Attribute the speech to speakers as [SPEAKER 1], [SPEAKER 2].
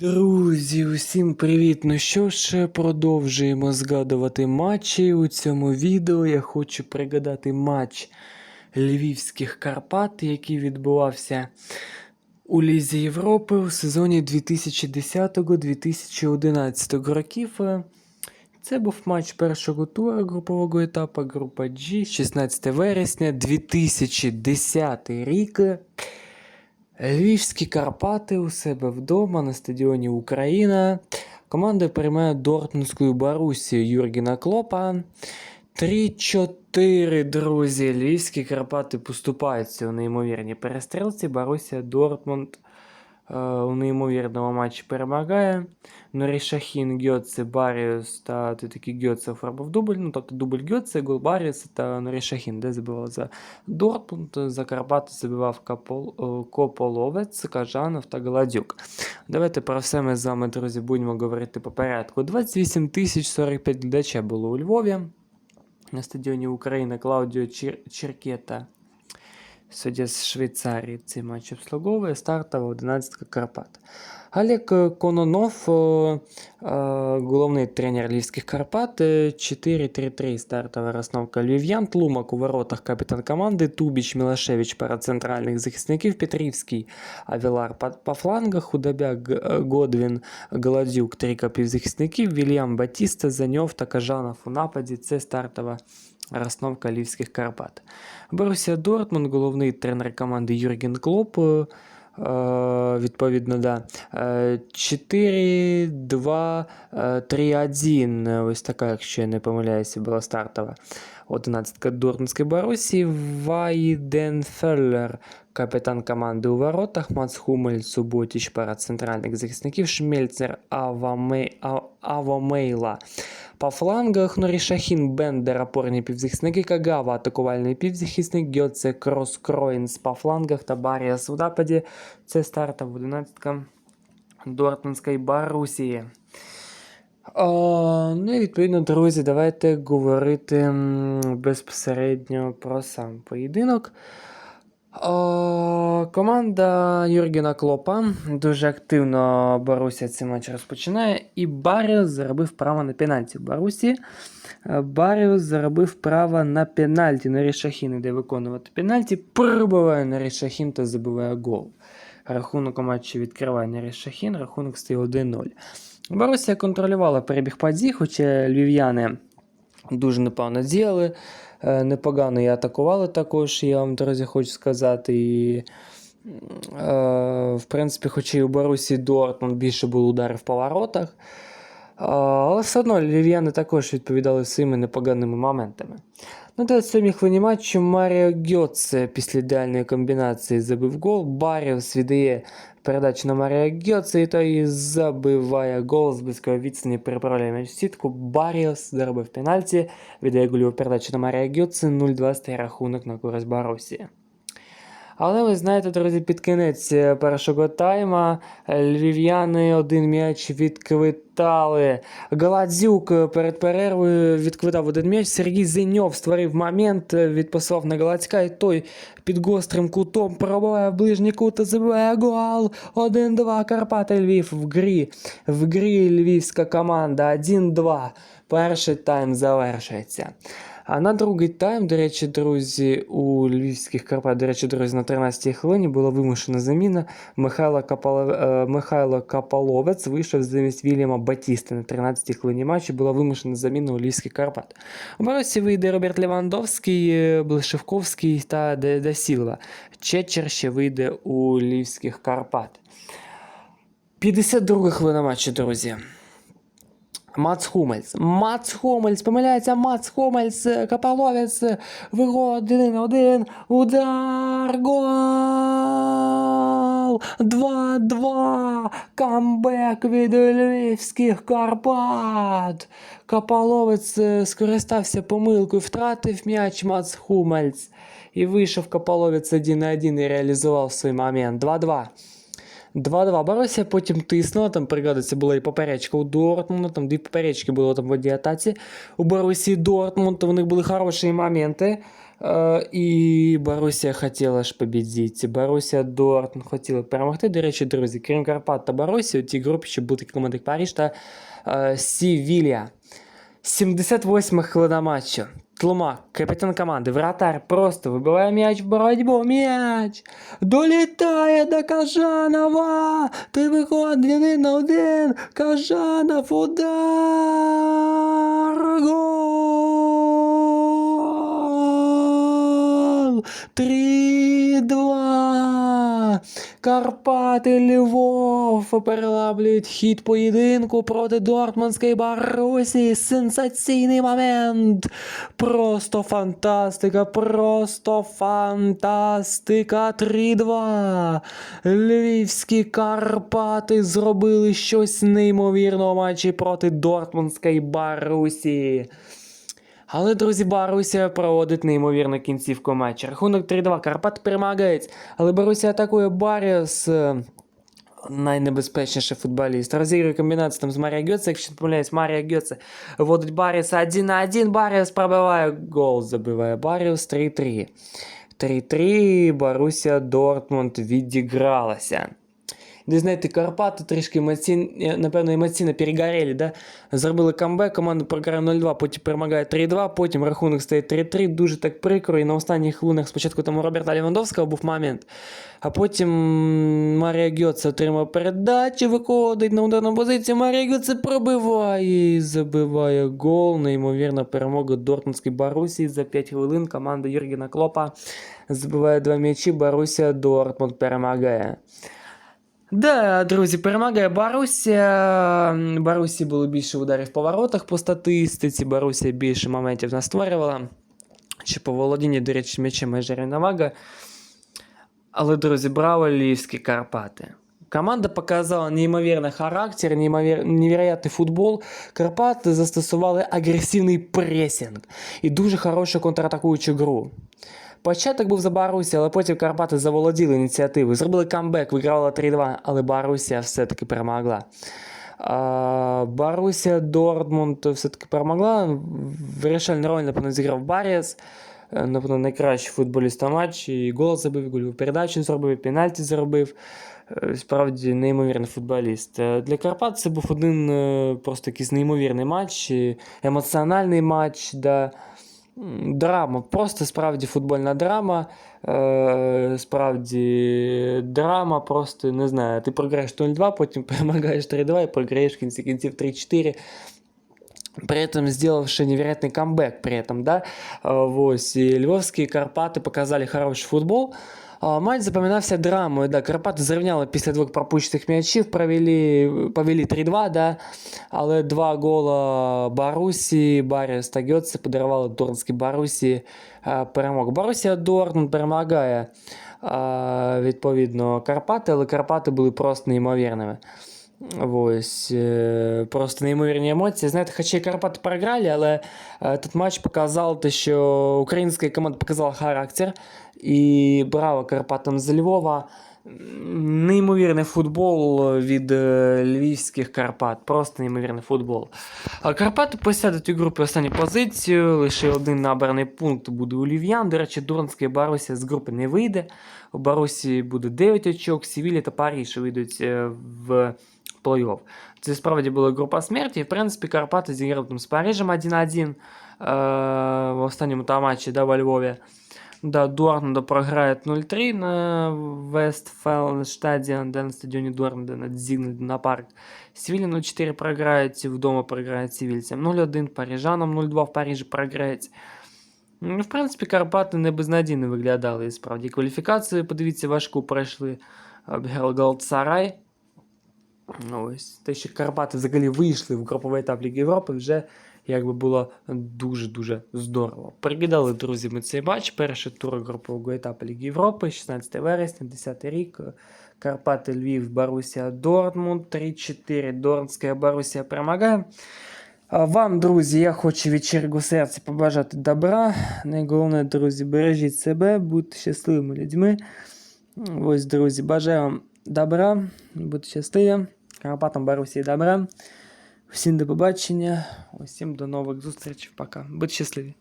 [SPEAKER 1] Друзі, усім привіт! Ну що ж, продовжуємо згадувати матчі. У цьому відео я хочу пригадати матч Львівських Карпат, який відбувався у Лізі Європи у сезоні 2010-2011 років. Це був матч першого тура групового етапу група G, 16 вересня 2010 рік. Львівські Карпати у себе вдома на стадіоні Україна. Команда приймає Дортмундську Барусі Юргіна Клопа. 3-4, друзі. Львівські Карпати поступаються у неймовірній перестрілці. Баруся Дортмунд у неймовірному матчі перемагає. Норі Гьоце, Баріус та такий Гьоце оформив дубль. Ну, тобто дубль Гьоце, гол Баріуса та Норі де забивав за Дортмунд, за Карпати забивав Капол, Кополовець, Кажанов та Гладюк. Давайте про все ми з вами, друзі, будемо говорити по порядку. 28 тисяч 45 глядача було у Львові. На стадіоні України Клаудіо Чір... Черкета, суддя з Швейцарії, цей матч обслуговує. Стартова 11 Карпат. Олег е, Кононов, е, е, головний тренер Львівських Карпат, е, 4-3-3 стартова розновка львів'ян, Тлумак у воротах капітан команди, Тубіч, Мілашевич пара центральних захисників, Петрівський, Авілар по, флангах, Худобяк, Годвін, Гладюк, три півзахисників, Вільям Батіста, Заньов та Кажанов у нападі. Це стартова розновка Львівських Карпат. Борусія Дортмунд, головний тренер команди Юрген Клоп, е, відповідно, да. Е, 4, 2, е, 3, 1. Ось така, якщо я не помиляюся, була стартова. 11 Дортмундської Борусі. Вайденфеллер, капітан команди у воротах. Мац Хумель, Суботіч, пара центральних захисників. Шмельцер, Аваме- Авомейла. По флангах Норі Шахін, Бендер, опорні півзахисники, Кагава, атакувальний півзахисник, Гьоце, Крос, Кроїнс по флангах та Баріас у нападі. Це старта в 11 Дортмундської Барусії. О, ну і відповідно, друзі, давайте говорити безпосередньо про сам поєдинок. О, команда Юргена Клопа дуже активно Боруся цей матч розпочинає, і Баріус заробив право на пенальті. Барусі е, Баріус заробив право на пенальті. Норі Шахін іде виконувати пенальті, пробиває Норі Шахін та забиває гол. Рахунок у матчі відкриває Норі Шахін, рахунок стає 1-0. Борусія контролювала перебіг падзі, хоча львів'яни дуже непогано діяли. Е, Непогано і атакували також, я вам, друзі, хочу сказати. І, е, в принципі, хоча і у Борусі Дортмунд більше було ударів по воротах. Але все одно львів'яни також відповідали своїми непоганими моментами. На 27-й хвилині матчу Маріо Гьоце після ідеальної комбінації забив гол. Баріус віддає передачу на Маріо Гьоце, і той забиває гол з близької відстані, переправляє м'яч в сітку. Баріус заробив пенальті, віддає гольову передачу на Маріо Гьоце, 0-2 рахунок на користь Барусі. Але ви знаєте, друзі, під кінець е, першого тайма е, львів'яни один м'яч відквитали. Галадзюк е, перед перервою відквитав один м'яч. Сергій Зеньов створив момент, відпасував на Галацька, і той під гострим кутом пробиває в ближній кут і забиває гол. 1-2 Карпати Львів в грі. В грі львівська команда 1-2. Перший тайм завершується. А на другий тайм, до речі, друзі, у львівських Карпат, до речі, друзі, на 13-й хвилині була вимушена заміна. Михайло, Капал... е, Михайло Капаловець вийшов замість Вільяма Батісти на 13-й хвилині матчу. Була вимушена заміна у львівських Карпат. У Борусі вийде Роберт Левандовський, е, Блишевковський та Де, Де Сілва. Чечер ще вийде у львівських Карпат. 52 хвилина матчу, друзі. Мац Хумельс. Мац Хумельс. Помиляється Мац Хумельс. Капаловець. Вигод 1-1. Удар. Гол. 2-2. Камбек від Львівських Карпат. Капаловець е, скористався помилкою, втратив м'яч Мац Хумельс. І вийшов Капаловець 1-1 і реалізував свій момент. 2-2. 2-2 Борусsia потім тиснула, там пригадується, була і поперечка у Дортмунда, там дві поперечки було там в одній атаці. У Борусі Дортмунд, у них були хороші моменти. Е, І Борусія хотіла ж побідіти. Борусія Дортмунд хотіла перемогти. До речі, друзі, крім Карпат та Борусі, у цій групі ще були команди як Паріж та е, Сівілля. 78 хвилина матчу. Тлумак, капітан команди, вратар просто вибиває м'яч в боротьбу. М'яч! Долітає до Кажанова! Ти виходить один на один! Кажанов удар! Гол! 3-2! Карпати Львов переламлюють хід поєдинку проти Дортмундської Барусі. Сенсаційний момент. Просто фантастика, просто фантастика. 3-2. Львівські Карпати зробили щось неймовірного матчі проти Дортмундської Барусі. Але, друзі, Баруся проводить неймовірну кінцівку матчу. Рахунок 3-2. Карпат перемагають. Але Баруся атакує Баріус. е, Найнебезпечніший футболіст. Розігрує комбінацію там з Марія Гьоце. Якщо не помиляюсь, Марія Гьоце вводить Баріуса 1 на 1. Баріус пробиває гол, забиває Баріус 3-3. 3-3. Боруся Дортмунд відігралася. Де, знаєте, Карпати трішки емоційно, напевно, емоційно перегорели, да? Зробили камбек, команда програє 0-2, потім перемагає 3-2, потім рахунок стає 3-3, дуже так прикро. І на останніх хвилинах спочатку там у Роберта Лівандовського був момент, а потім Марія Гьоце отримав передачу, виходить на ударну позицію, Марія Гьоце пробиває і забиває гол. Неймовірна перемога Дортмундської Барусі за 5 хвилин. Команда Юргена Клопа забиває два м'ячі, Баруся Дортмунд перемагає. Да, друзі, перемагає Барусія. Барусі було більше ударів по воротах по статистиці. Барусія більше моментів настворювала. Чи по володінні, до речі, м'ячем майже рівновага. Але, друзі, браво Львівські Карпати. Команда показала неймовірний характер, неймовір... невероятний футбол. Карпати застосували агресивний пресінг і дуже хорошу контратакуючу гру. Початок був за Барусі, але потім Карпати заволоділи ініціативою. Зробили камбек, вигравали 3-2, але Барусія все-таки перемогла. А, Барусія Дортмунд все-таки перемогла. Вирішальну роль, напевно, зіграв Баріс. Е, Напевно, найкращий футболіст на матчі. І гол забив, гольову передачу зробив, і пенальті зробив. Е, Справді неймовірний футболіст. Е, Для Карпат це був один просто якийсь неймовірний матч, емоціональний матч. Да. М, Драма, просто справді футбольна драма. Е, справді драма, просто не знаю. Ти програєш 0-2, потім перемагаєш 3-2 і програєш в кінці кінців 3-4. При этом сделавший невероятный камбэк при этом, да, А, вот, и львовские Карпаты показали хороший футбол. Матч запоминався драмою, да, Карпати зрівняли після двох пропущених м'ячів, провели, повели 3-2, да, але два гола Барусі, Барі та Гьоце подарували Дорнській Барусі перемог. Барусія Дорн перемагає, відповідно, Карпати, але Карпати були просто неймовірними. Ось, е, просто неймовірні емоції. Знаєте, хоча і Карпати програли, але е, матч показав те, що українська команда показала характер. І браво Карпатам з Львова. Неймовірний футбол від е, львівських Карпат. Просто неймовірний футбол. Карпати посядуть у групі останню позицію. Лише один набраний пункт буде у Львів'ян. До речі, Дурнська Барусія з групи не вийде. У Барусі буде 9 очок, Сівілля та Паріж вийдуть в плей-офф. Це справді була група смерті. І, в принципі, Карпати зіграли там з Парижем 1-1 е, в останньому там матчі да, во Львові. Да, Дортмунда програет 0-3 на Вестфалстадион, да, на стадионе Дортмунда, на Зигнальдена парк. Севилья 0-4 програет, вдома програет Севильцям 0-1, парижанам 0-2 в Парижі програють. Ну, в принципі, Карпати не безнадійно виглядали, і справді. Кваліфікацію, подивіться, важку пройшли. Обіграли Галатсарай. Ось. Те, що Карпати взагалі вийшли в груповий етап Ліги Європи, вже якби було дуже-дуже здорово. Перекидали, друзі, ми цей матч. Перший тур групового етапу Ліги Європи, 16 вересня, 10 рік. Карпати, Львів, Барусія, Дортмунд, 3-4. Дорнська Барусія перемагає. Вам, друзі, я хочу від щирого серця побажати добра. Найголовніше, друзі, бережіть себе, будьте щасливими людьми. Ось, друзі, бажаю вам добра, будьте щасливі. Карпатам Барусі добра. Всім до побачення. Усім до нових зустрічей. Пока. Будьте щасливі.